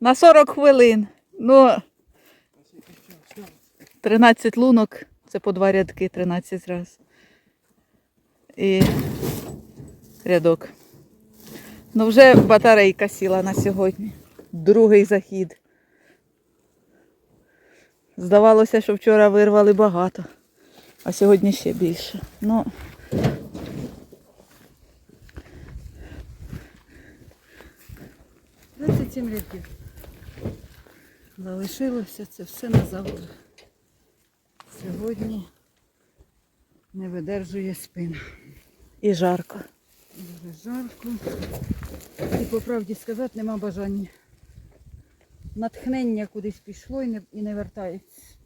На 40 хвилин. Ну, 13 лунок, це по два рядки, 13 раз. І рядок. Ну, вже батарейка сіла на сьогодні. Другий захід. Здавалося, що вчора вирвали багато, а сьогодні ще більше. Ну, сім рядків. Залишилося це все на завтра. Сьогодні не видержує спина. І жарко. Дуже жарко. І по правді сказати, нема бажання. Натхнення кудись пішло і не, і не вертається.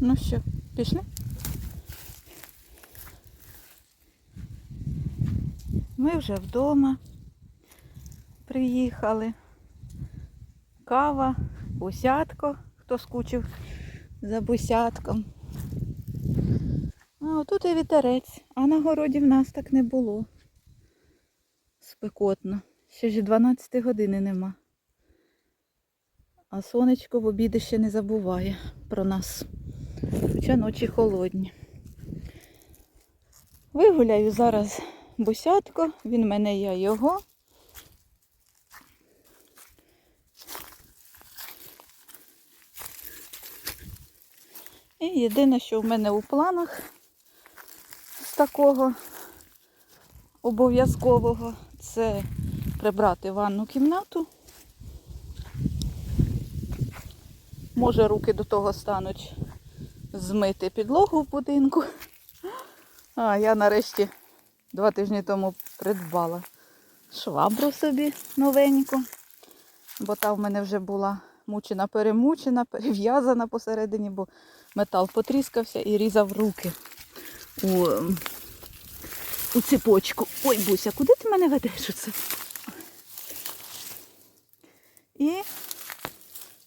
Ну що, пішли? Ми вже вдома приїхали. Кава, бусятко, хто скучив за бусятком. А отут і вітерець, а на городі в нас так не було. Спекотно. Ще ж 12 години нема. А сонечко в обіди ще не забуває про нас. Хоча ночі холодні. Вигуляю зараз бусятко, він мене, я його. І єдине, що в мене у планах з такого обов'язкового, це прибрати ванну кімнату. Може, руки до того стануть змити підлогу в будинку. А я нарешті два тижні тому придбала швабру собі новеньку, бо та в мене вже була мучена, перемучена, перев'язана посередині, бо метал потріскався і різав руки у, у цепочку. Ой, Буся, куди ти мене ведеш оце? І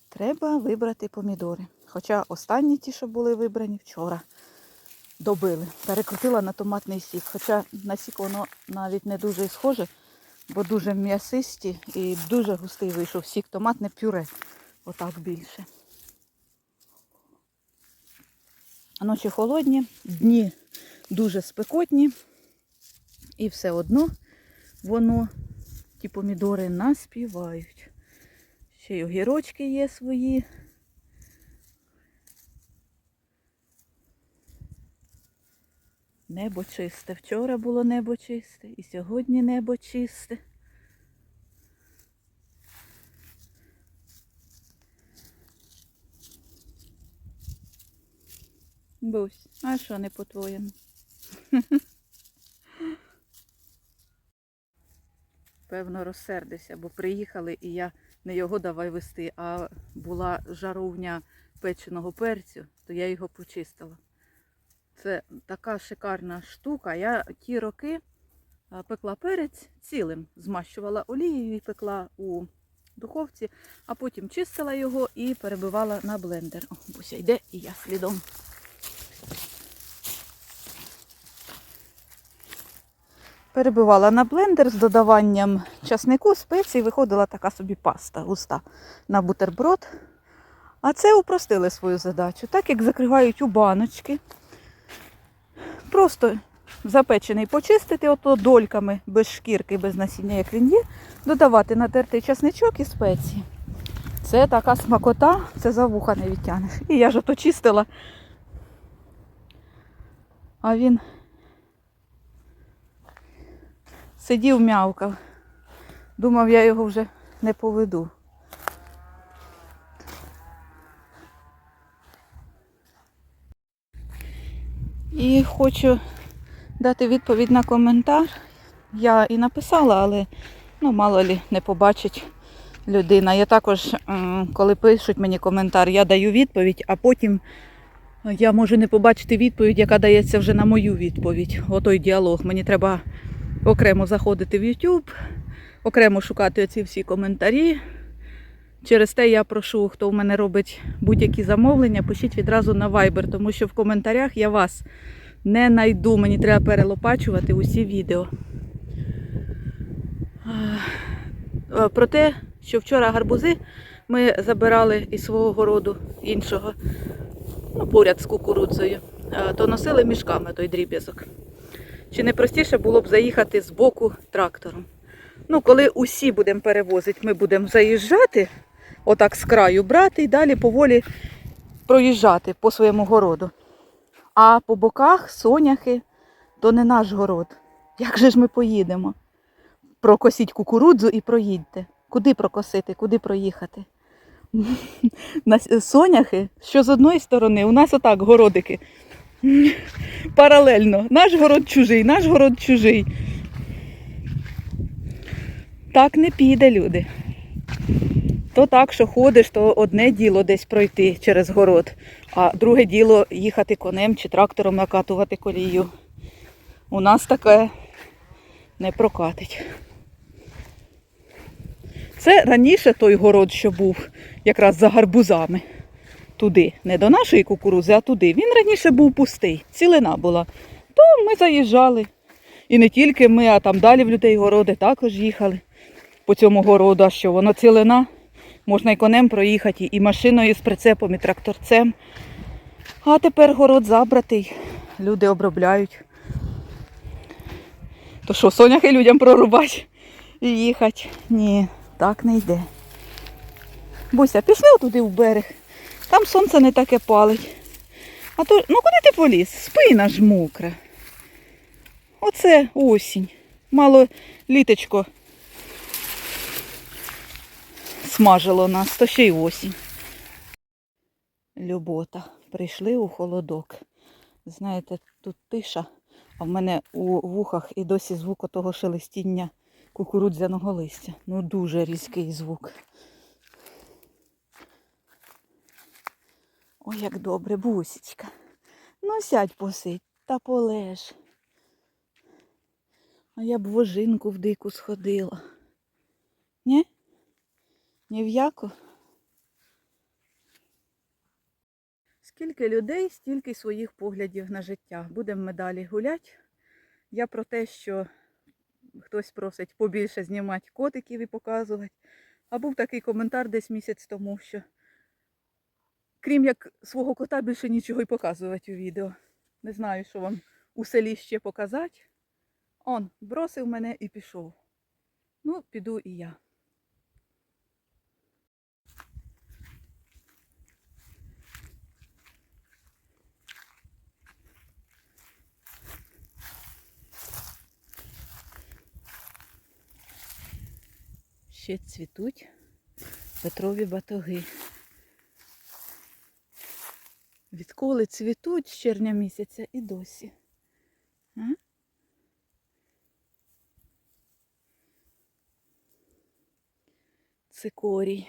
треба вибрати помідори. Хоча останні ті, що були вибрані вчора, добили. Перекрутила на томатний сік. Хоча на сік воно навіть не дуже схоже, бо дуже м'ясисті і дуже густий вийшов сік. Томатне пюре. Отак більше. Ночі холодні, дні дуже спекотні. І все одно воно, ті помідори, наспівають. Ще й огірочки є свої. Небо чисте. Вчора було небо чисте, і сьогодні небо чисте. Бусь, а що не по-твоєму? Певно, розсердився, бо приїхали і я не його давай вести, а була жаровня печеного перцю, то я його почистила. Це така шикарна штука. Я ті роки пекла перець цілим, змащувала олією і пекла у духовці, а потім чистила його і перебивала на блендер. О, Буся йде і я слідом. Перебивала на блендер з додаванням часнику, спецій, виходила така собі паста густа на бутерброд. А це упростили свою задачу. Так як закривають у баночки, просто запечений почистити ото дольками без шкірки, без насіння, як він є, додавати натертий часничок і спеції. Це така смакота, це за вуха не відтягнеш. І я ж ото чистила. А він сидів, м'явкав. Думав, я його вже не поведу. І хочу дати відповідь на коментар. Я і написала, але ну, мало лі не побачить людина. Я також, коли пишуть мені коментар, я даю відповідь, а потім Я можу не побачити відповідь, яка дається вже на мою відповідь. Отой діалог. Мені треба окремо заходити в YouTube, окремо шукати оці всі коментарі. Через те я прошу, хто в мене робить будь-які замовлення, пишіть відразу на Viber, тому що в коментарях я вас не найду. Мені треба перелопачувати усі відео. Е, Про те, що вчора гарбузи ми забирали із свого городу іншого, ну, поряд з кукурудзою, е, то носили мішками той дріб'язок. Чи не простіше було б заїхати з боку трактором? Ну, коли усі будемо перевозити, ми будемо заїжджати, отак з краю брати і далі поволі проїжджати по своєму городу. А по боках соняхи то не наш город. Як же ж ми поїдемо? Прокосіть кукурудзу і проїдьте. Куди прокосити, куди проїхати? Соняхи, що з одної сторони, у нас отак городики. Паралельно. Наш город чужий, наш город чужий. Так не піде, люди. То так, що ходиш, то одне діло десь пройти через город, а друге діло їхати конем чи трактором накатувати колію. У нас таке не прокатить. Це раніше той город, що був якраз за гарбузами. Туди, не до нашої кукурузи, а туди. Він раніше був пустий, цілина була. То ми заїжджали. І не тільки ми, а там далі в людей городи також їхали по цьому городу, а що воно цілина. Можна і конем проїхати, і машиною з прицепом, і тракторцем. А тепер город забратий, люди обробляють. То що, соняхи людям прорубати і їхати? Ні, так не йде. Буся, пішли туди в берег. Там сонце не таке палить. А то, ну куди ти поліз? Спина ж мокра. Оце осінь. Мало літочко смажило нас, то ще й осінь. Любота. Прийшли у холодок. Знаєте, тут тиша, а в мене у вухах і досі звук того шелестіння кукурудзяного листя. Ну дуже різкий звук. Ой, як добре, бусічка. Ну сядь посидь та полеж. А я б в ожинку в дику сходила. Ні? Ні в яку? Скільки людей, стільки своїх поглядів на життя. Будемо ми далі гуляти. Я про те, що хтось просить побільше знімати котиків і показувати. А був такий коментар десь місяць тому, що крім як свого кота, більше нічого й показувати у відео. Не знаю, що вам у селі ще показати. Он бросив мене і пішов. Ну, піду і я. Ще цвітуть Петрові батоги. Відколи цвітуть з червня місяця і досі. А? Цикорій.